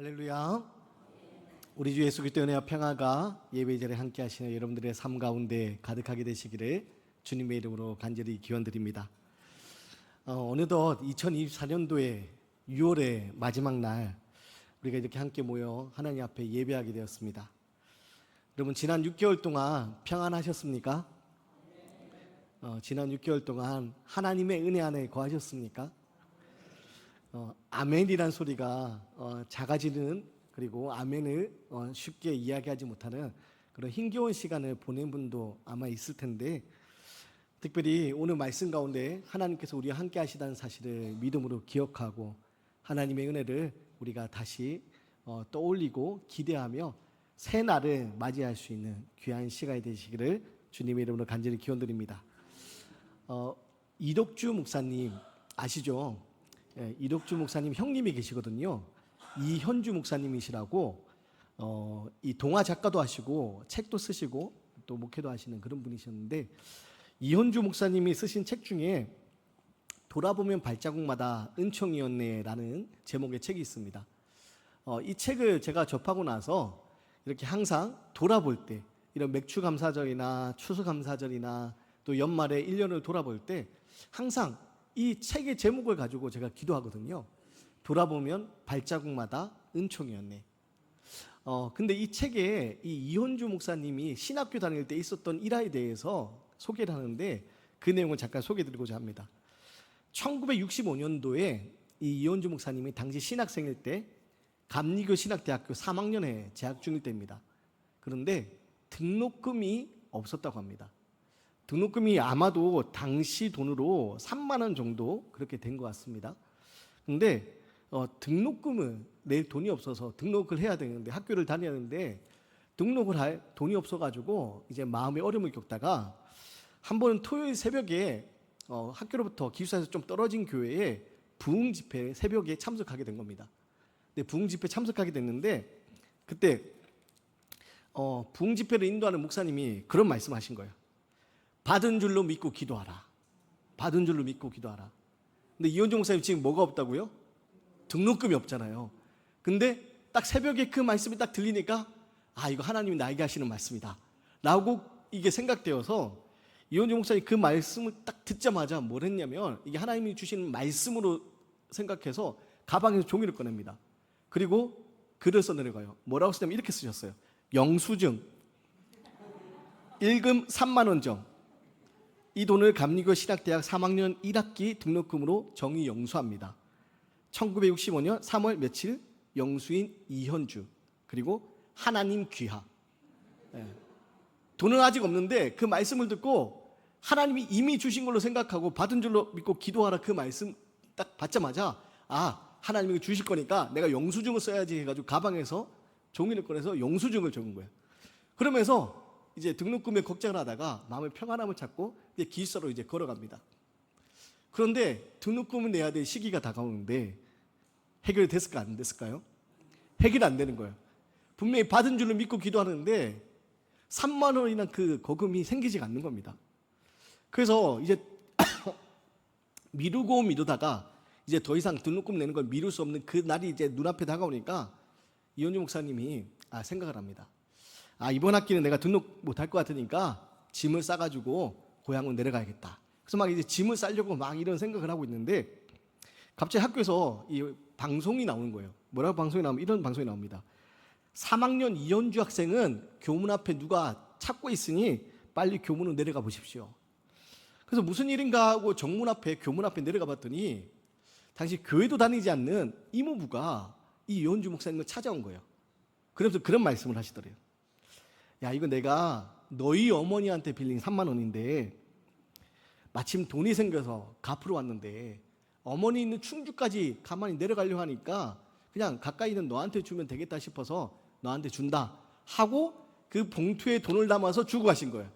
할렐루야. 우리 주 예수 그리스도의 은혜와 평화가 예배 자리에 함께 하시는 여러분들의 삶 가운데 가득하게 되시기를 주님의 이름으로 간절히 기원드립니다. 어, 느덧 2024년도의 6월의 마지막 날 우리가 이렇게 함께 모여 하나님 앞에 예배하게 되었습니다. 여러분 지난 6개월 동안 평안하셨습니까? 어, 지난 6개월 동안 하나님의 은혜 안에 거하셨습니까? 어, 아멘이란 소리가 어, 작아지는 그리고 아멘을 어, 쉽게 이야기하지 못하는 그런 힘겨운 시간을 보낸 분도 아마 있을 텐데 특별히 오늘 말씀 가운데 하나님께서 우리와 함께 하시다는 사실을 믿음으로 기억하고 하나님의 은혜를 우리가 다시 어, 떠올리고 기대하며 새 날을 맞이할 수 있는 귀한 시간이 되시기를 주님의 이름으로 간절히 기원드립니다. 어, 이덕주 목사님 아시죠? 예, 이덕주 목사님 형님이 계시거든요. 이현주 목사님이시라고 어, 이 동화 작가도 하시고 책도 쓰시고 또 목회도 하시는 그런 분이셨는데 이현주 목사님이 쓰신 책 중에 돌아보면 발자국마다 은총이었네라는 제목의 책이 있습니다. 어, 이 책을 제가 접하고 나서 이렇게 항상 돌아볼 때 이런 맥주 감사절이나 추수 감사절이나 또 연말에 1년을 돌아볼 때 항상 이 책의 제목을 가지고 제가 기도하거든요. 돌아보면 발자국마다 은총이었네. 어, 근데 이 책에 이 이현주 목사님이 신학교 다닐 때 있었던 일화에 대해서 소개를 하는데 그 내용을 잠깐 소개해 드리고자 합니다. 1965년도에 이 이현주 목사님이 당시 신학생일 때 감리교 신학대학교 3학년에 재학 중일 때입니다. 그런데 등록금이 없었다고 합니다. 등록금이 아마도 당시 돈으로 3만 원 정도 그렇게 된 것 같습니다. 근데 어, 등록금을 낼 돈이 없어서 등록을 해야 되는데 학교를 다녀야 하는데 등록을 할 돈이 없어가지고 이제 마음의 어려움을 겪다가 한 번은 토요일 새벽에 어, 학교로부터 기숙사에서 좀 떨어진 교회에 부흥 집회 새벽에 참석하게 된 겁니다. 근데 부흥 집회 참석하게 됐는데 그때 어, 부흥 집회를 인도하는 목사님이 그런 말씀하신 거예요. 받은 줄로 믿고 기도하라. 받은 줄로 믿고 기도하라. 근데 이현종 목사님 지금 뭐가 없다고요? 등록금이 없잖아요. 근데 딱 새벽에 그 말씀이 딱 들리니까 아 이거 하나님이 나에게 하시는 말씀이다. 라고 이게 생각되어서 이현종 목사님 그 말씀을 딱 듣자마자 뭘 했냐면 이게 하나님이 주시는 말씀으로 생각해서 가방에서 종이를 꺼냅니다. 그리고 글을 써내려가요. 뭐라고 쓰냐면 이렇게 쓰셨어요. 영수증, 일금 3만 원 정. 이 돈을 감리교 신학대학 3학년 1학기 등록금으로 정의 영수합니다. 1965년 3월 며칠 영수인 이현주 그리고 하나님 귀하. 예. 돈은 아직 없는데 그 말씀을 듣고 하나님이 이미 주신 걸로 생각하고 받은 줄로 믿고 기도하라 그 말씀 딱 받자마자 아 하나님이 주실 거니까 내가 영수증을 써야지 해가지고 가방에서 종이를 꺼내서 영수증을 적은 거예요. 그러면서 이제 등록금에 걱정을 하다가 마음의 평안함을 찾고 이제 기숙사로 이제 걸어갑니다. 그런데 등록금을 내야 될 시기가 다가오는데 해결이 됐을까 안 됐을까요? 해결이 안 되는 거예요. 분명히 받은 줄로 믿고 기도하는데 3만 원이나 그 거금이 생기지가 않는 겁니다. 그래서 이제 미루고 미루다가 이제 더 이상 등록금 내는 걸 미룰 수 없는 그 날이 이제 눈앞에 다가오니까 이현주 목사님이 아, 생각을 합니다. 아, 이번 학기는 내가 등록 못할 것 같으니까 짐을 싸가지고 고향으로 내려가야겠다. 그래서 막 이제 짐을 싸려고 막 이런 생각을 하고 있는데 갑자기 학교에서 이 방송이 나오는 거예요. 뭐라고 방송이 나오면 이런 방송이 나옵니다. 3학년 이현주 학생은 교문 앞에 누가 찾고 있으니 빨리 교문으로 내려가 보십시오. 그래서 무슨 일인가 하고 정문 앞에 교문 앞에 내려가 봤더니 당시 교회도 다니지 않는 이모부가 이 이현주 목사님을 찾아온 거예요. 그래서 그런 말씀을 하시더래요. 야, 이거 내가 너희 어머니한테 빌린 3만 원인데 마침 돈이 생겨서 갚으러 왔는데 어머니 있는 충주까지 가만히 내려가려고 하니까 그냥 가까이 있는 너한테 주면 되겠다 싶어서 너한테 준다 하고 그 봉투에 돈을 담아서 주고 가신 거예요.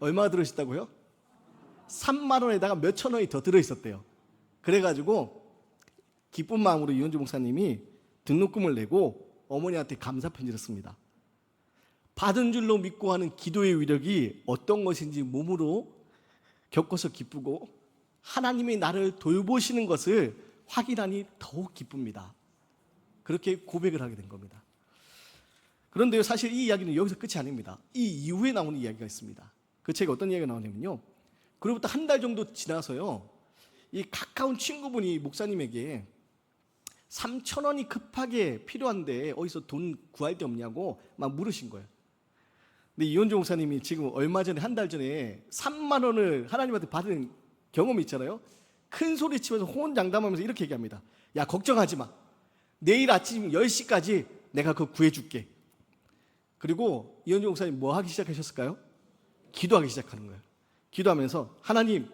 얼마 들으셨다고요? 3만 원에다가 몇천 원이 더 들어 있었대요. 그래가지고 기쁜 마음으로 이현주 목사님이 등록금을 내고 어머니한테 감사 편지를 씁니다. 받은 줄로 믿고 하는 기도의 위력이 어떤 것인지 몸으로 겪어서 기쁘고 하나님이 나를 돌보시는 것을 확인하니 더욱 기쁩니다. 그렇게 고백을 하게 된 겁니다. 그런데 사실 이 이야기는 여기서 끝이 아닙니다. 이 이후에 나오는 이야기가 있습니다. 그 책에 어떤 이야기가 나오냐면요. 그로부터 한 달 정도 지나서요. 이 가까운 친구분이 목사님에게 3천 원이 급하게 필요한데 어디서 돈 구할 데 없냐고 막 물으신 거예요. 근데 이현주 목사님이 지금 얼마 전에 한 달 전에 3만 원을 하나님한테 받은 경험이 있잖아요. 큰 소리 치면서 호언장담하면서 이렇게 얘기합니다. 야 걱정하지 마. 내일 아침 10시까지 내가 그거 구해줄게. 그리고 이현주 목사님 뭐 하기 시작하셨을까요? 기도하기 시작하는 거예요. 기도하면서 하나님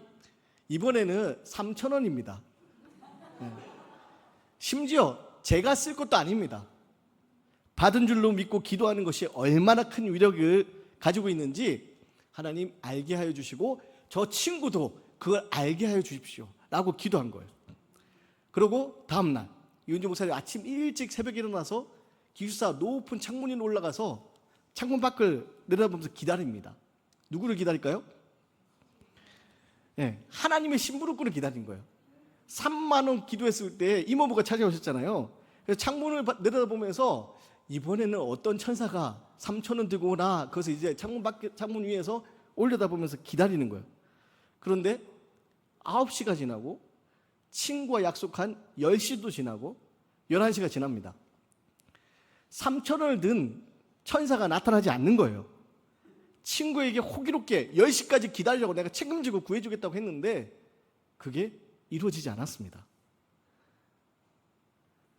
이번에는 3천 원입니다. 네. 심지어 제가 쓸 것도 아닙니다. 받은 줄로 믿고 기도하는 것이 얼마나 큰 위력을 가지고 있는지 하나님 알게 하여 주시고 저 친구도 그걸 알게 하여 주십시오. 라고 기도한 거예요. 그리고 다음날 이은주 목사님 아침 일찍 새벽에 일어나서 기숙사 높은 창문 위로 올라가서 창문 밖을 내려다보면서 기다립니다. 누구를 기다릴까요? 예, 하나님의 심부름꾼을 기다린 거예요. 3만 원 기도했을 때 이모부가 찾아오셨잖아요. 그래서 창문을 바- 내려다보면서 이번에는 어떤 천사가 3천 원 들고 오나 그래서 이제 창문 밖에 창문 위에서 올려다보면서 기다리는 거예요. 그런데 9시가 지나고 친구와 약속한 10시도 지나고 11시가 지납니다. 3천 원을 든 천사가 나타나지 않는 거예요. 친구에게 호기롭게 10시까지 기다리려고 내가 책임지고 구해주겠다고 했는데 그게 이루어지지 않았습니다.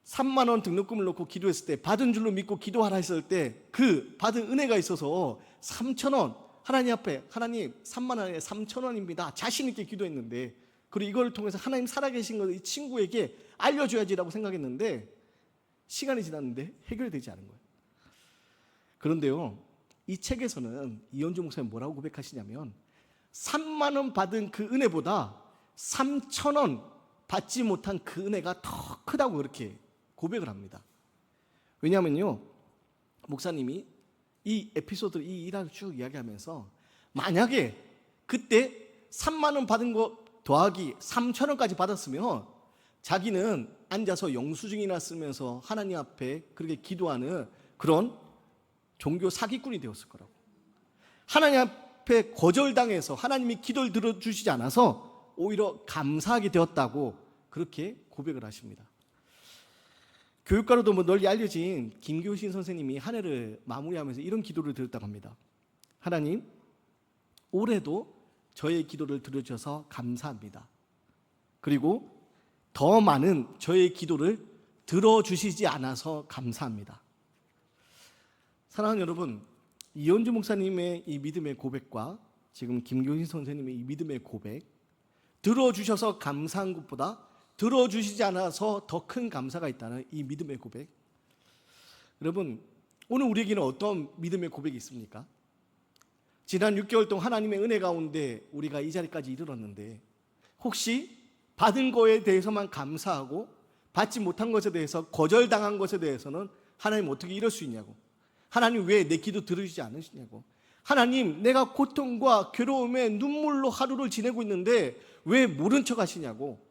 3만 원 등록금을 놓고 기도했을 때 받은 줄로 믿고 기도하라 했을 때 그 받은 은혜가 있어서 3천 원 하나님 앞에 하나님 3만 원에 3천 원입니다. 자신 있게 기도했는데 그리고 이걸 통해서 하나님 살아계신 것을 이 친구에게 알려줘야지라고 생각했는데 시간이 지났는데 해결되지 않은 거예요. 그런데요, 이 책에서는 이현주 목사님 뭐라고 고백하시냐면 3만 원 받은 그 은혜보다 3천 원 받지 못한 그 은혜가 더 크다고 그렇게 고백을 합니다. 왜냐하면요, 목사님이 이 에피소드 이 일화를 쭉 이야기하면서 만약에 그때 3만 원 받은 거 더하기 3천 원까지 받았으면 자기는 앉아서 영수증이나 쓰면서 하나님 앞에 그렇게 기도하는 그런 종교 사기꾼이 되었을 거라고. 하나님 앞에 거절당해서 하나님이 기도를 들어주시지 않아서 오히려 감사하게 되었다고 그렇게 고백을 하십니다. 교육가로도 뭐 널리 알려진 김교신 선생님이 한 해를 마무리하면서 이런 기도를 드렸다고 합니다. 하나님, 올해도 저의 기도를 들어주셔서 감사합니다. 그리고 더 많은 저의 기도를 들어주시지 않아서 감사합니다. 사랑하는 여러분, 이현주 목사님의 이 믿음의 고백과 지금 김교신 선생님의 이 믿음의 고백, 들어주셔서 감사한 것보다 들어주시지 않아서 더 큰 감사가 있다는 이 믿음의 고백. 여러분, 오늘 우리에게는 어떤 믿음의 고백이 있습니까? 지난 6개월 동안 하나님의 은혜 가운데 우리가 이 자리까지 이르렀는데 혹시 받은 거에 대해서만 감사하고 받지 못한 것에 대해서 거절당한 것에 대해서는 하나님 어떻게 이럴 수 있냐고. 하나님 왜 내 기도 들으시지 않으시냐고. 하나님 내가 고통과 괴로움에 눈물로 하루를 지내고 있는데 왜 모른 척 하시냐고.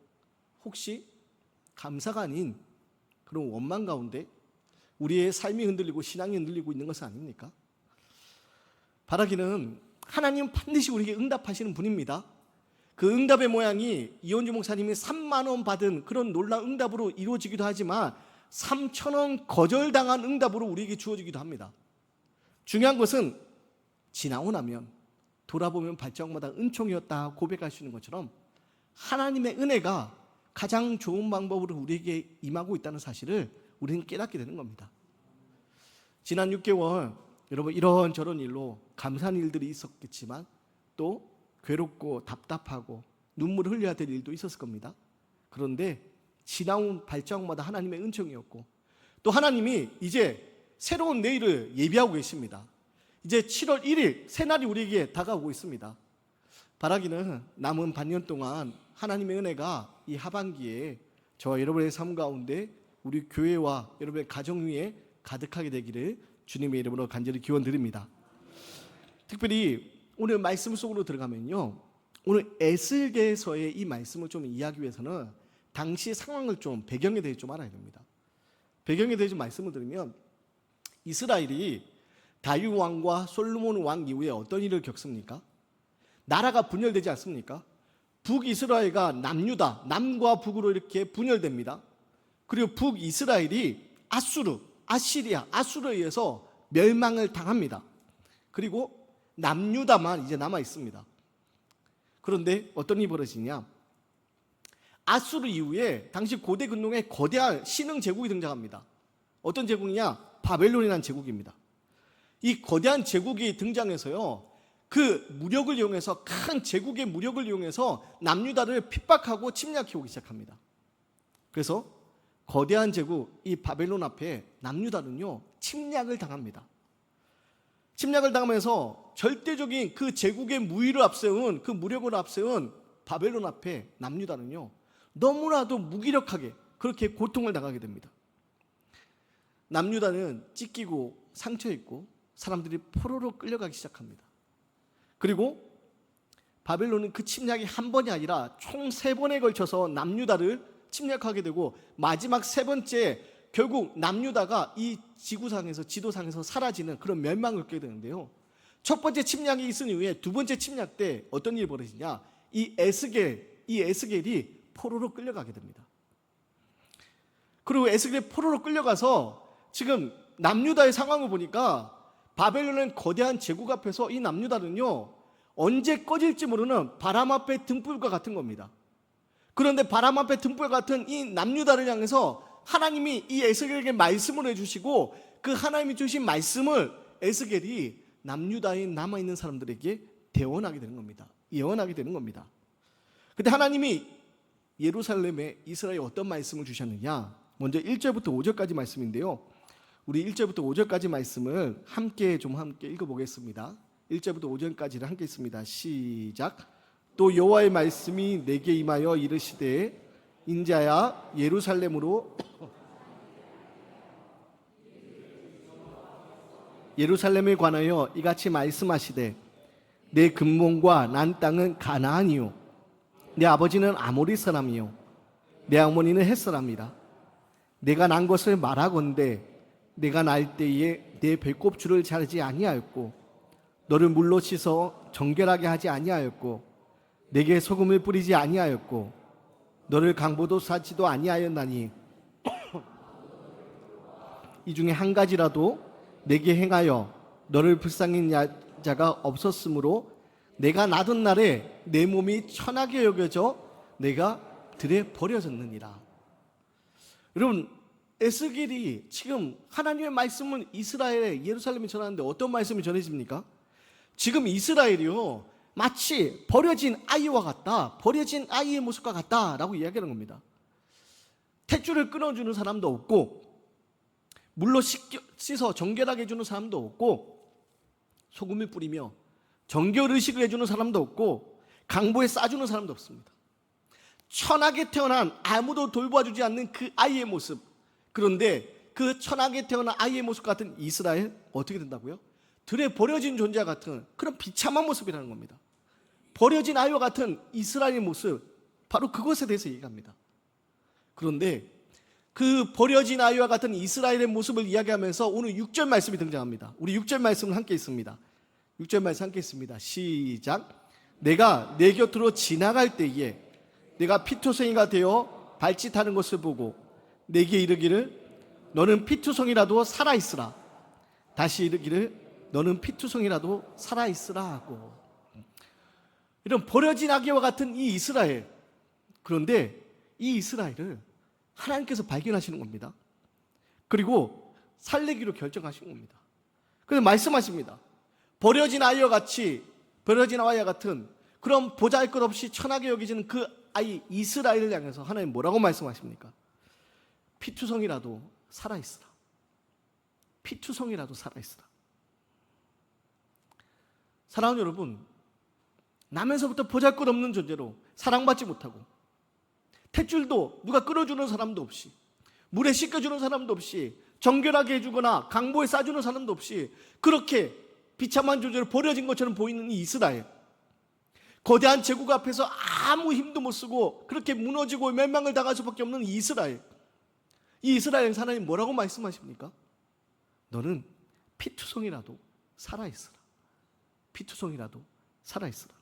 혹시 감사가 아닌 그런 원망 가운데 우리의 삶이 흔들리고 신앙이 흔들리고 있는 것은 아닙니까? 바라기는 하나님 반드시 우리에게 응답하시는 분입니다. 그 응답의 모양이 이현주 목사님이 3만 원 받은 그런 놀라운 응답으로 이루어지기도 하지만 3천 원 거절당한 응답으로 우리에게 주어지기도 합니다. 중요한 것은 지나고 나면 돌아보면 발정마다 은총이었다 고백할 수 있는 것처럼 하나님의 은혜가 가장 좋은 방법으로 우리에게 임하고 있다는 사실을 우리는 깨닫게 되는 겁니다. 지난 6개월 여러분 이런 저런 일로 감사한 일들이 있었겠지만 또 괴롭고 답답하고 눈물을 흘려야 될 일도 있었을 겁니다. 그런데 지나온 발자국마다 하나님의 은총이었고 또 하나님이 이제 새로운 내일을 예비하고 계십니다. 이제 7월 1일 새날이 우리에게 다가오고 있습니다. 바라기는 남은 반년 동안 하나님의 은혜가 이 하반기에 저와 여러분의 삶 가운데 우리 교회와 여러분의 가정 위에 가득하게 되기를 주님의 이름으로 간절히 기원 드립니다. 특별히 오늘 말씀 속으로 들어가면요. 오늘 에스겔서의 이 말씀을 좀 이해하기 위해서는 당시 상황을 좀 배경에 대해 좀 알아야 됩니다. 배경에 대해서 말씀을 드리면 이스라엘이 다윗 왕과 솔로몬 왕 이후에 어떤 일을 겪습니까? 나라가 분열되지 않습니까? 북이스라엘과 남유다, 남과 북으로 이렇게 분열됩니다. 그리고 북이스라엘이 아수르, 아시리아, 아수르에 의해서 멸망을 당합니다. 그리고 남유다만 이제 남아 있습니다. 그런데 어떤 일이 벌어지냐? 아수르 이후에 당시 고대 근동에 거대한 신흥 제국이 등장합니다. 어떤 제국이냐? 바벨론이라는 제국입니다. 이 거대한 제국이 등장해서요. 그 무력을 이용해서 큰 제국의 무력을 이용해서 남유다를 핍박하고 침략해 오기 시작합니다. 그래서 거대한 제국 이 바벨론 앞에 남유다는요 침략을 당합니다. 침략을 당하면서 절대적인 그 제국의 무위를 앞세운 그 무력을 앞세운 바벨론 앞에 남유다는요 너무나도 무기력하게 그렇게 고통을 당하게 됩니다. 남유다는 찢기고 상처 입고 사람들이 포로로 끌려가기 시작합니다. 그리고 바벨론은 그 침략이 한 번이 아니라 총 세 번에 걸쳐서 남유다를 침략하게 되고 마지막 세 번째 결국 남유다가 이 지구상에서 지도상에서 사라지는 그런 멸망을 겪게 되는데요. 첫 번째 침략이 있은 이후에 두 번째 침략 때 어떤 일이 벌어지냐? 이 에스겔, 이 에스겔이 포로로 끌려가게 됩니다. 그리고 에스겔이 포로로 끌려가서 지금 남유다의 상황을 보니까 바벨론은 거대한 제국 앞에서 이 남유다는요 언제 꺼질지 모르는 바람 앞에 등불과 같은 겁니다. 그런데 바람 앞에 등불 같은 이 남유다를 향해서 하나님이 이 에스겔에게 말씀을 해주시고 그 하나님이 주신 말씀을 에스겔이 남유다에 남아 있는 사람들에게 대원하게 되는 겁니다. 예언하게 되는 겁니다. 근데 하나님이 예루살렘에 이스라엘에 어떤 말씀을 주셨느냐? 먼저 1절부터 5절까지 말씀인데요. 우리 1절부터 5절까지 말씀을 함께 좀 함께 읽어보겠습니다. 1절부터 5절까지를 함께 있습니다. 시작. 또 여호와의 말씀이 내게 임하여 이르시되 인자야 예루살렘으로 예루살렘에 관하여 이같이 말씀하시되 내 근본과 난 땅은 가나안이요 내 아버지는 아모리 사람이요 내 어머니는 햇 사람이라 내가 난 것을 말하건대 내가 날 때에 내 배꼽줄을 자르지 아니하였고 너를 물로 씻어 정결하게 하지 아니하였고 내게 소금을 뿌리지 아니하였고 너를 강보도 사지도 아니하였나니 이 중에 한 가지라도 내게 행하여 너를 불쌍히 자가 없었으므로 내가 나던 날에 내 몸이 천하게 여겨져 내가 들에 버려졌느니라. 여러분 에스겔이 지금 하나님의 말씀은 이스라엘에 예루살렘에 전하는데 어떤 말씀이 전해집니까? 지금 이스라엘이요 마치 버려진 아이와 같다, 버려진 아이의 모습과 같다라고 이야기하는 겁니다. 탯줄을 끊어주는 사람도 없고 물로 씻어 정결하게 해주는 사람도 없고 소금을 뿌리며 정결 의식을 해주는 사람도 없고 강보에 싸주는 사람도 없습니다. 천하게 태어난 아무도 돌봐주지 않는 그 아이의 모습. 그런데 그 천하게 태어난 아이의 모습 같은 이스라엘 어떻게 된다고요? 들에 버려진 존재 같은 그런 비참한 모습이라는 겁니다. 버려진 아이와 같은 이스라엘의 모습 바로 그것에 대해서 얘기합니다. 그런데 그 버려진 아이와 같은 이스라엘의 모습을 이야기하면서 오늘 6절 말씀이 등장합니다. 우리 6절 말씀은 함께 있습니다. 6절 말씀 함께 있습니다. 시작. 내가 내 곁으로 지나갈 때에 내가 피투성이가 되어 발짓하는 것을 보고 내게 이르기를 너는 피투성이라도 살아 있으라. 다시 이르기를 너는 피투성이라도 살아 있으라 하고 이런 버려진 아기와 같은 이 이스라엘 그런데 이 이스라엘을 하나님께서 발견하시는 겁니다. 그리고 살리기로 결정하신 겁니다. 그래서 말씀하십니다. 버려진 아이와 같이 버려진 아이와 같은 그런 보잘것없이 천하게 여기지는 그 아이 이스라엘을 향해서 하나님 뭐라고 말씀하십니까? 피투성이라도 살아있으라. 피투성이라도 살아있으라. 사랑하는 여러분, 남에서부터 보잘 것 없는 존재로 사랑받지 못하고 탯줄도 누가 끌어주는 사람도 없이 물에 씻겨주는 사람도 없이 정결하게 해주거나 강보에 싸주는 사람도 없이 그렇게 비참한 존재로 버려진 것처럼 보이는 이 이스라엘 거대한 제국 앞에서 아무 힘도 못 쓰고 그렇게 무너지고 멸망을 당할 수밖에 없는 이 이스라엘 이 이스라엘 하나님 뭐라고 말씀하십니까? 너는 피투성이라도 살아있으라. 피투성이라도 살아있으라.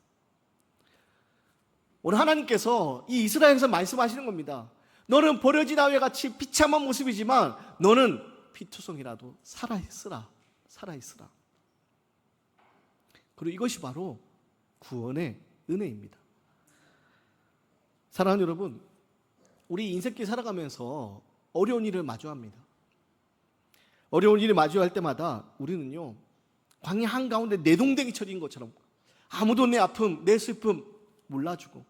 오늘 하나님께서 이 이스라엘에서 말씀하시는 겁니다. 너는 버려진 아이와 같이 비참한 모습이지만 너는 피투성이라도 살아있으라. 살아있으라. 그리고 이것이 바로 구원의 은혜입니다. 사랑하는 여러분, 우리 인생길 살아가면서 어려운 일을 마주합니다. 어려운 일을 마주할 때마다 우리는요, 광야 한가운데 내동댕이 쳐진 것처럼 아무도 내 아픔, 내 슬픔 몰라주고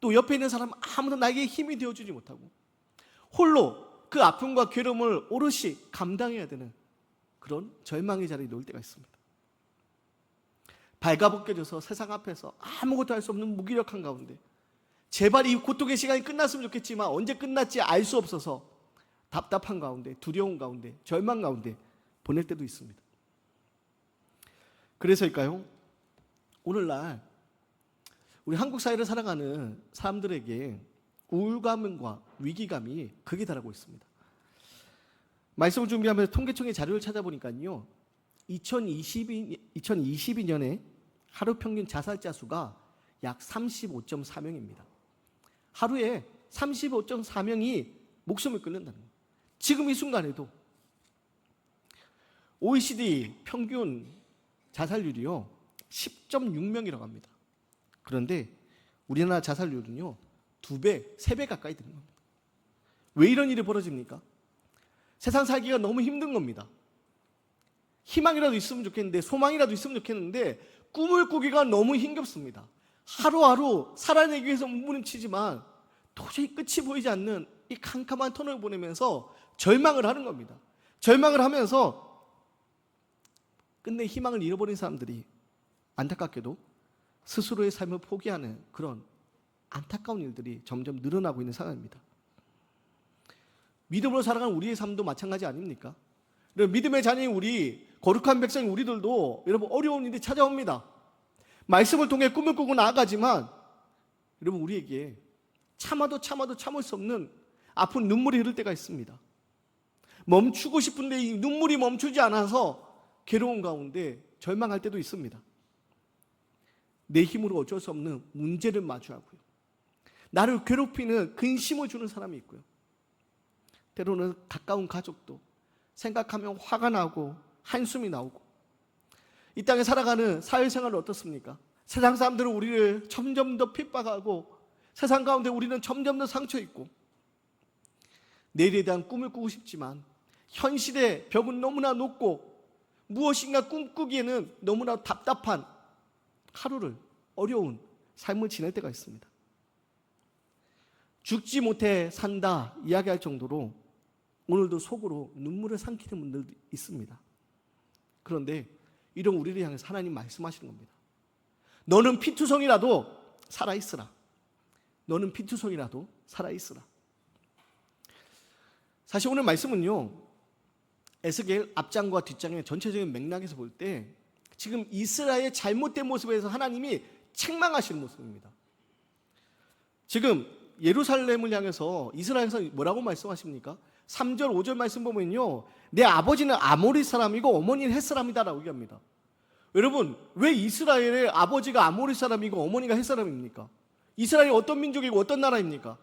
또 옆에 있는 사람 아무도 나에게 힘이 되어주지 못하고 홀로 그 아픔과 괴로움을 오롯이 감당해야 되는 그런 절망의 자리에 놓을 때가 있습니다. 발가벗겨져서 세상 앞에서 아무것도 할 수 없는 무기력한 가운데 제발 이 고통의 시간이 끝났으면 좋겠지만 언제 끝날지 알 수 없어서 답답한 가운데 두려운 가운데 절망 가운데 보낼 때도 있습니다. 그래서일까요? 오늘날 우리 한국 사회를 살아가는 사람들에게 우울감과 위기감이 극에 달하고 있습니다. 말씀을 준비하면서 통계청의 자료를 찾아보니까요. 2022, 2022년에 하루 평균 자살자 수가 약 35.4명입니다. 하루에 35.4명이 목숨을 끊는다는 거예요. 지금 이 순간에도 OECD 평균 자살률이요 10.6명이라고 합니다. 그런데 우리나라 자살률은요 두 배, 세 배 가까이 되는 겁니다. 왜 이런 일이 벌어집니까? 세상 살기가 너무 힘든 겁니다. 희망이라도 있으면 좋겠는데 소망이라도 있으면 좋겠는데 꿈을 꾸기가 너무 힘겹습니다. 하루하루 살아내기 위해서 몸부림치지만 도저히 끝이 보이지 않는 이 캄캄한 터널을 보내면서 절망을 하는 겁니다. 절망을 하면서 끝내 희망을 잃어버린 사람들이 안타깝게도 스스로의 삶을 포기하는 그런 안타까운 일들이 점점 늘어나고 있는 상황입니다. 믿음으로 살아가는 우리의 삶도 마찬가지 아닙니까? 믿음의 자녀인 우리, 거룩한 백성인 우리들도 여러분 어려운 일이 찾아옵니다. 말씀을 통해 꿈을 꾸고 나아가지만 여러분 우리에게 참아도 참아도 참을 수 없는 아픈 눈물이 흐를 때가 있습니다. 멈추고 싶은데 이 눈물이 멈추지 않아서 괴로운 가운데 절망할 때도 있습니다. 내 힘으로 어쩔 수 없는 문제를 마주하고요. 나를 괴롭히는 근심을 주는 사람이 있고요. 때로는 가까운 가족도 생각하면 화가 나고 한숨이 나오고 이 땅에 살아가는 사회생활은 어떻습니까? 세상 사람들은 우리를 점점 더 핍박하고 세상 가운데 우리는 점점 더 상처 있고 내일에 대한 꿈을 꾸고 싶지만 현실의 벽은 너무나 높고 무엇인가 꿈꾸기에는 너무나 답답한 하루를 어려운 삶을 지낼 때가 있습니다. 죽지 못해 산다 이야기할 정도로 오늘도 속으로 눈물을 삼키는 분들도 있습니다. 그런데 이런 우리를 향해서 하나님 말씀하시는 겁니다. 너는 피투성이라도 살아있으라. 너는 피투성이라도 살아있으라. 사실 오늘 말씀은요, 에스겔 앞장과 뒷장의 전체적인 맥락에서 볼 때 지금 이스라엘의 잘못된 모습에서 하나님이 책망하시는 모습입니다. 지금 예루살렘을 향해서 이스라엘에서 뭐라고 말씀하십니까? 3절, 5절 말씀 보면요. 내 아버지는 아모리 사람이고 어머니는 헷 사람이다라고 얘기합니다. 여러분, 왜 이스라엘의 아버지가 아모리 사람이고 어머니가 헷 사람입니까? 이스라엘이 어떤 민족이고 어떤 나라입니까?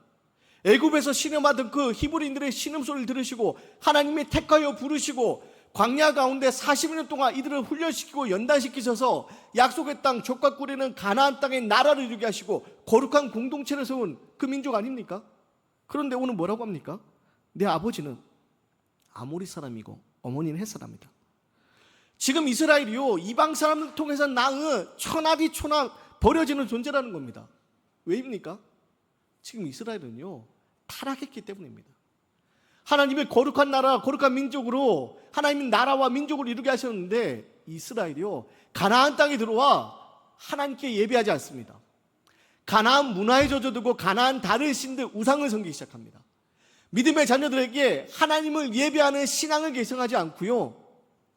애굽에서 신음하던 그 히브리인들의 신음 소리를 들으시고 하나님이 택하여 부르시고 광야 가운데 40년 동안 이들을 훈련시키고 연단시키셔서 약속의 땅 족과 꿀이는 가나안 땅의 나라를 이루게 하시고 거룩한 공동체를 세운 그 민족 아닙니까? 그런데 오늘 뭐라고 합니까? 내 아버지는 아모리 사람이고 어머니는 헷 사람이다. 지금 이스라엘이요 이방 사람을 통해서 낳은 천하디 천하 버려지는 존재라는 겁니다. 왜입니까? 지금 이스라엘은요 타락했기 때문입니다. 하나님의 거룩한 나라, 거룩한 민족으로 하나님의 나라와 민족을 이루게 하셨는데 이스라엘이요 가나안 땅에 들어와 하나님께 예배하지 않습니다. 가나안 문화에 젖어들고 가나안 다른 신들 우상을 섬기기 시작합니다. 믿음의 자녀들에게 하나님을 예배하는 신앙을 계승하지 않고요.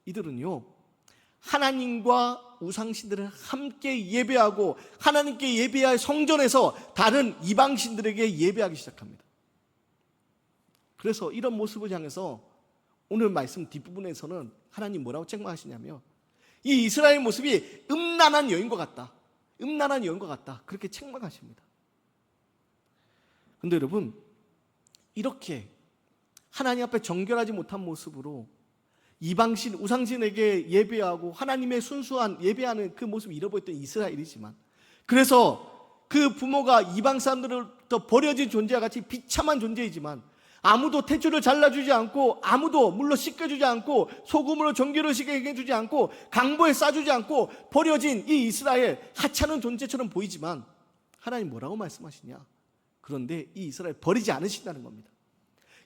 이들은요. 하나님과 우상신들을 함께 예배하고 하나님께 예배할 성전에서 다른 이방신들에게 예배하기 시작합니다. 그래서 이런 모습을 향해서 오늘 말씀 뒷부분에서는 하나님 뭐라고 책망하시냐면 이 이스라엘 모습이 음란한 여인과 같다. 음란한 여인과 같다. 그렇게 책망하십니다. 근데 여러분 이렇게 하나님 앞에 정결하지 못한 모습으로 이방신 우상신에게 예배하고 하나님의 순수한 예배하는 그 모습을 잃어버렸던 이스라엘이지만 그래서 그 부모가 이방 사람들로부터 버려진 존재와 같이 비참한 존재이지만 아무도 태주를 잘라주지 않고 아무도 물로 씻겨주지 않고 소금으로 정결을 해주지 않고 강보에 싸주지 않고 버려진 이 이스라엘 하찮은 존재처럼 보이지만 하나님 뭐라고 말씀하시냐? 그런데 이 이스라엘 버리지 않으신다는 겁니다.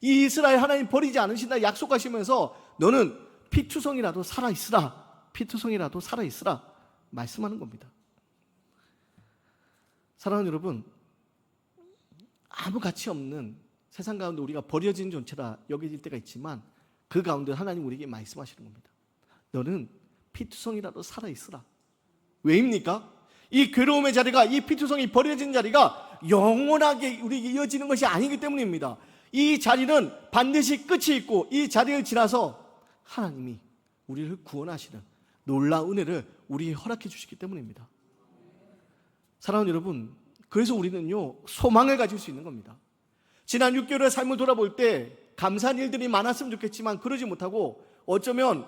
이 이스라엘 하나님 버리지 않으신다 약속하시면서 너는 피투성이라도 살아있으라 피투성이라도 살아있으라 말씀하는 겁니다. 사랑하는 여러분, 아무 가치 없는 세상 가운데 우리가 버려진 존재라 여겨질 때가 있지만 그 가운데 하나님 우리에게 말씀하시는 겁니다. 너는 피투성이라도 살아있으라. 왜입니까? 이 괴로움의 자리가 이 피투성이 버려진 자리가 영원하게 우리에게 이어지는 것이 아니기 때문입니다. 이 자리는 반드시 끝이 있고 이 자리를 지나서 하나님이 우리를 구원하시는 놀라운 은혜를 우리에게 허락해 주시기 때문입니다. 사랑하는 여러분, 그래서 우리는요, 소망을 가질 수 있는 겁니다. 지난 6개월의 삶을 돌아볼 때 감사한 일들이 많았으면 좋겠지만 그러지 못하고 어쩌면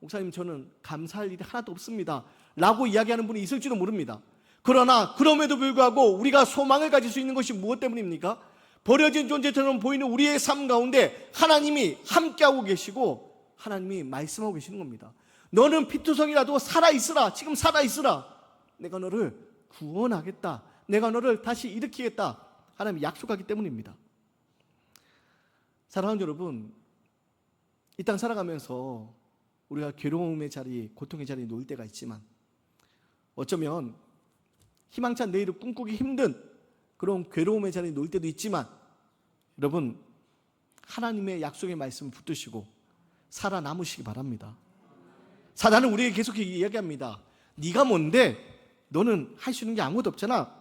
목사님 저는 감사할 일이 하나도 없습니다. 라고 이야기하는 분이 있을지도 모릅니다. 그러나 그럼에도 불구하고 우리가 소망을 가질 수 있는 것이 무엇 때문입니까? 버려진 존재처럼 보이는 우리의 삶 가운데 하나님이 함께하고 계시고 하나님이 말씀하고 계시는 겁니다. 너는 피투성이라도 살아있으라. 지금 살아있으라. 내가 너를 구원하겠다. 내가 너를 다시 일으키겠다. 하나님이 약속하기 때문입니다. 사랑하는 여러분, 이 땅 살아가면서 우리가 괴로움의 자리, 고통의 자리에 놓일 때가 있지만 어쩌면 희망찬 내일을 꿈꾸기 힘든 그런 괴로움의 자리에 놓일 때도 있지만 여러분 하나님의 약속의 말씀 붙드시고 살아남으시기 바랍니다. 사단은 우리에게 계속 이야기합니다. 네가 뭔데 너는 할 수 있는 게 아무것도 없잖아.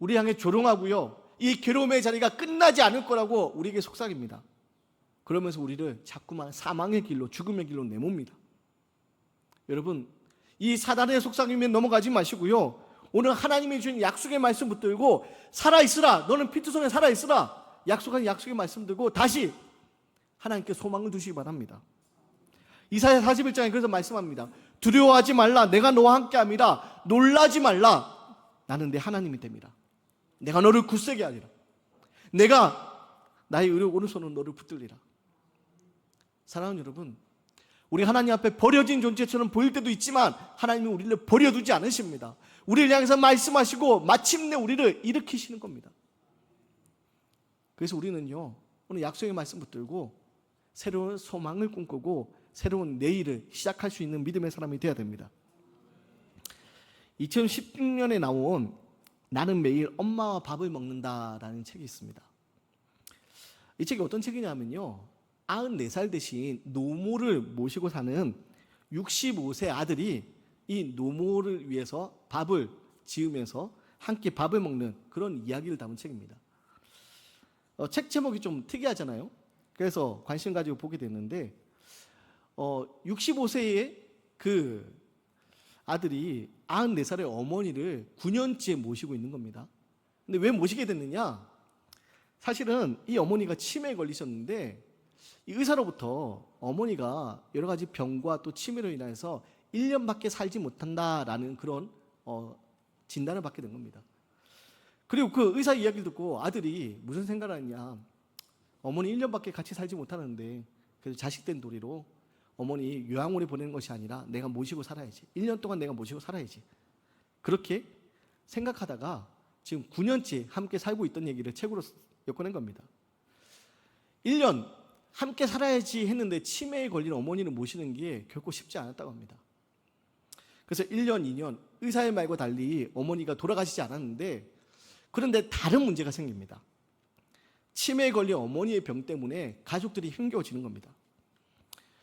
우리 향해 조롱하고요. 이 괴로움의 자리가 끝나지 않을 거라고 우리에게 속삭입니다. 그러면서 우리를 자꾸만 사망의 길로 죽음의 길로 내멉니다. 여러분, 이 사단의 속삭임에 넘어가지 마시고요. 오늘 하나님이 주신 약속의 말씀 붙들고 살아 있으라. 너는 피투성에 살아 있으라. 약속한 약속의 말씀 들고 다시 하나님께 소망을 두시기 바랍니다. 이사야 41장에 그래서 말씀합니다. 두려워하지 말라. 내가 너와 함께함이라. 놀라지 말라. 나는 내 하나님이 됩니다. 내가 너를 굳세게 하리라. 내가 나의 의를 오른손으로 너를 붙들리라. 사랑하는 여러분, 우리 하나님 앞에 버려진 존재처럼 보일 때도 있지만 하나님이 우리를 버려두지 않으십니다. 우리를 향해서 말씀하시고 마침내 우리를 일으키시는 겁니다. 그래서 우리는요, 오늘 약속의 말씀 붙들고 새로운 소망을 꿈꾸고 새로운 내일을 시작할 수 있는 믿음의 사람이 되어야 됩니다. 2016년에 나온 나는 매일 엄마와 밥을 먹는다라는 책이 있습니다. 이 책이 어떤 책이냐면요. 94살 대신 노모를 모시고 사는 65세 아들이 이 노모를 위해서 밥을 지으면서 함께 밥을 먹는 그런 이야기를 담은 책입니다. 어, 책 제목이 좀 특이하잖아요. 그래서 관심 가지고 보게 됐는데 어, 65세의 그 아들이 94살의 어머니를 9년째 모시고 있는 겁니다. 근데 왜 모시게 됐느냐? 사실은 이 어머니가 치매에 걸리셨는데 이 의사로부터 어머니가 여러 가지 병과 또 치매로 인해서 1년밖에 살지 못한다라는 그런 어, 진단을 받게 된 겁니다. 그리고 그 의사 이야기를 듣고 아들이 무슨 생각을 하냐? 어머니 1년밖에 같이 살지 못하는데 그래서 자식된 도리로 어머니 요양원에 보내는 것이 아니라 내가 모시고 살아야지. 1년 동안 내가 모시고 살아야지. 그렇게 생각하다가 지금 9년째 함께 살고 있던 얘기를 책으로 엮어낸 겁니다. 1년 함께 살아야지 했는데 치매에 걸린 어머니를 모시는 게 결코 쉽지 않았다고 합니다. 그래서 1년, 2년 의사의 말과 달리 어머니가 돌아가시지 않았는데 그런데 다른 문제가 생깁니다. 치매에 걸린 어머니의 병 때문에 가족들이 힘겨워지는 겁니다.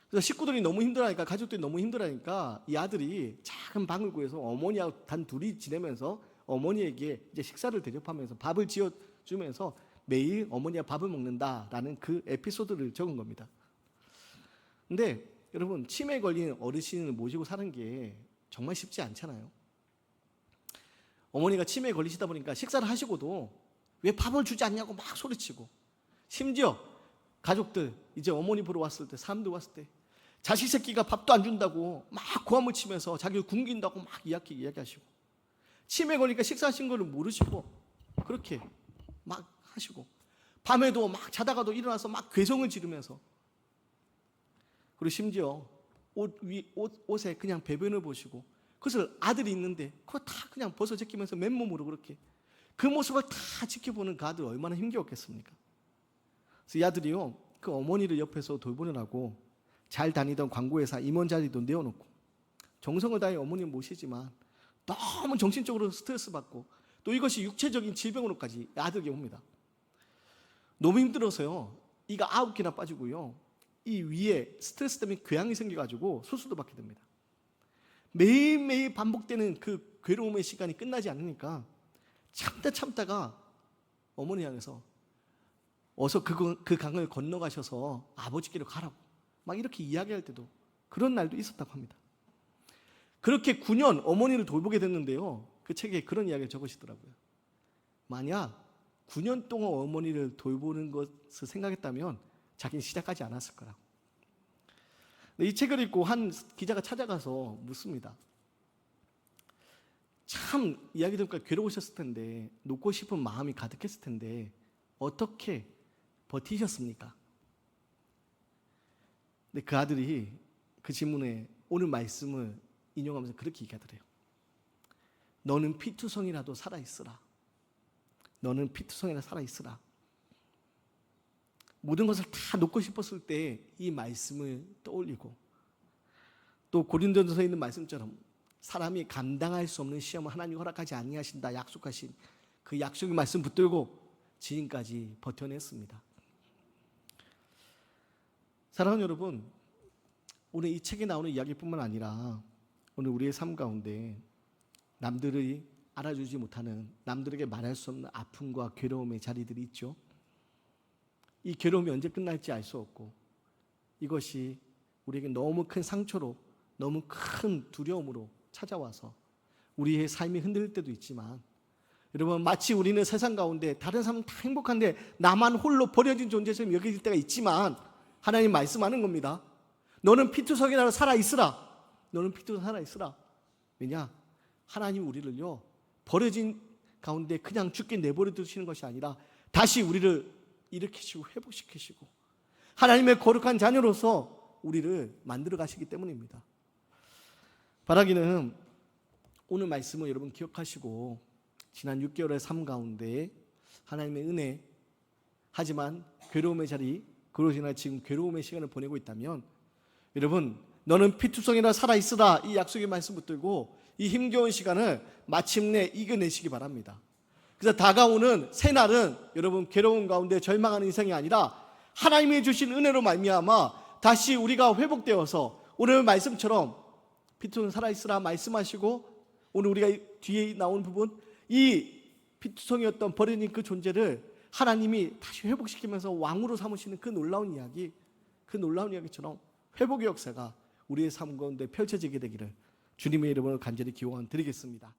그래서 식구들이 너무 힘들어하니까 가족들이 너무 힘들어하니까 이 아들이 작은 방을 구해서 어머니하고 단 둘이 지내면서 어머니에게 이제 식사를 대접하면서 밥을 지어 주면서 매일 어머니와 밥을 먹는다라는 그 에피소드를 적은 겁니다. 근데 여러분 치매에 걸린 어르신을 모시고 사는 게 정말 쉽지 않잖아요. 어머니가 치매에 걸리시다 보니까 식사를 하시고도 왜 밥을 주지 않냐고 막 소리치고 심지어 가족들 이제 어머니 보러 왔을 때 사람들 왔을 때 자식 새끼가 밥도 안 준다고 막 고함을 치면서 자기를 굶긴다고 막 이야기 이야기하시고 치매 걸리니까 식사하신 거를 모르시고 그렇게 막 하시고 밤에도 막 자다가도 일어나서 막 괴성을 지르면서 그리고 심지어 옷 위 옷, 옷에 그냥 배변을 보시고 그것을 아들이 있는데 그거 다 그냥 벗어 제끼면서 맨몸으로 그렇게 그 모습을 다 지켜보는 그 아들 얼마나 힘겨웠겠습니까? 그래서 이 아들이요 그 어머니를 옆에서 돌보느라고 잘 다니던 광고회사 임원 자리도 내어놓고 정성을 다해 어머니를 모시지만 너무 정신적으로 스트레스 받고 또 이것이 육체적인 질병으로까지 아들에게 옵니다. 너무 힘들어서요. 이가 아홉 개나 빠지고요. 이 위에 스트레스 때문에 궤양이 생겨가지고 수술도 받게 됩니다. 매일매일 반복되는 그 괴로움의 시간이 끝나지 않으니까 참다 참다가 어머니 향해서 어서 그, 그 강을 건너가셔서 아버지께로 가라고 막 이렇게 이야기할 때도 그런 날도 있었다고 합니다. 그렇게 9년 어머니를 돌보게 됐는데요. 그 책에 그런 이야기를 적으시더라고요. 만약 9년 동안 어머니를 돌보는 것을 생각했다면 자기는 시작하지 않았을 거라고. 이 책을 읽고 한 기자가 찾아가서 묻습니다. 참 이야기 들으니까 괴로우셨을 텐데 놓고 싶은 마음이 가득했을 텐데 어떻게 버티셨습니까? 근데 그 아들이 그 질문에 오늘 말씀을 인용하면서 그렇게 얘기하더래요. 너는 피투성이라도 살아 있으라. 너는 피투성이라 살아 있으라. 모든 것을 다 놓고 싶었을 때 이 말씀을 떠올리고 또 고린도전서에 있는 말씀처럼 사람이 감당할 수 없는 시험을 하나님 허락하지 아니하신다 약속하신 그 약속의 말씀 붙들고 지금까지 버텨냈습니다. 사랑하는 여러분, 오늘 이 책에 나오는 이야기뿐만 아니라 오늘 우리의 삶 가운데 남들이 알아주지 못하는 남들에게 말할 수 없는 아픔과 괴로움의 자리들이 있죠. 이 괴로움이 언제 끝날지 알 수 없고 이것이 우리에게 너무 큰 상처로 너무 큰 두려움으로 찾아와서 우리의 삶이 흔들릴 때도 있지만 여러분 마치 우리는 세상 가운데 다른 사람은 다 행복한데 나만 홀로 버려진 존재처럼 여겨질 때가 있지만 하나님 말씀하는 겁니다. 너는 피투성이라 살아 있으라. 너는 피투성 살아 있으라. 왜냐? 하나님 우리를요 버려진 가운데 그냥 죽게 내버려 두시는 것이 아니라 다시 우리를 일으키시고 회복시키시고 하나님의 거룩한 자녀로서 우리를 만들어 가시기 때문입니다. 바라기는 오늘 말씀을 여러분 기억하시고 지난 6개월의 삶 가운데 하나님의 은혜 하지만 괴로움의 자리 그러시나 지금 괴로움의 시간을 보내고 있다면 여러분 너는 피투성이라 살아 있으라 이 약속의 말씀 붙들고 이 힘겨운 시간을 마침내 이겨내시기 바랍니다. 그래서 다가오는 새 날은 여러분 괴로운 가운데 절망하는 인생이 아니라 하나님이 주신 은혜로 말미암아 다시 우리가 회복되어서 오늘 말씀처럼 피투성 살아 있으라 말씀하시고 오늘 우리가 뒤에 나온 부분 이 피투성이었던 버려진 그 존재를 하나님이 다시 회복시키면서 왕으로 삼으시는 그 놀라운 이야기 그 놀라운 이야기처럼 회복의 역사가 우리의 삶 가운데 펼쳐지게 되기를 주님의 이름으로 간절히 기원 드리겠습니다.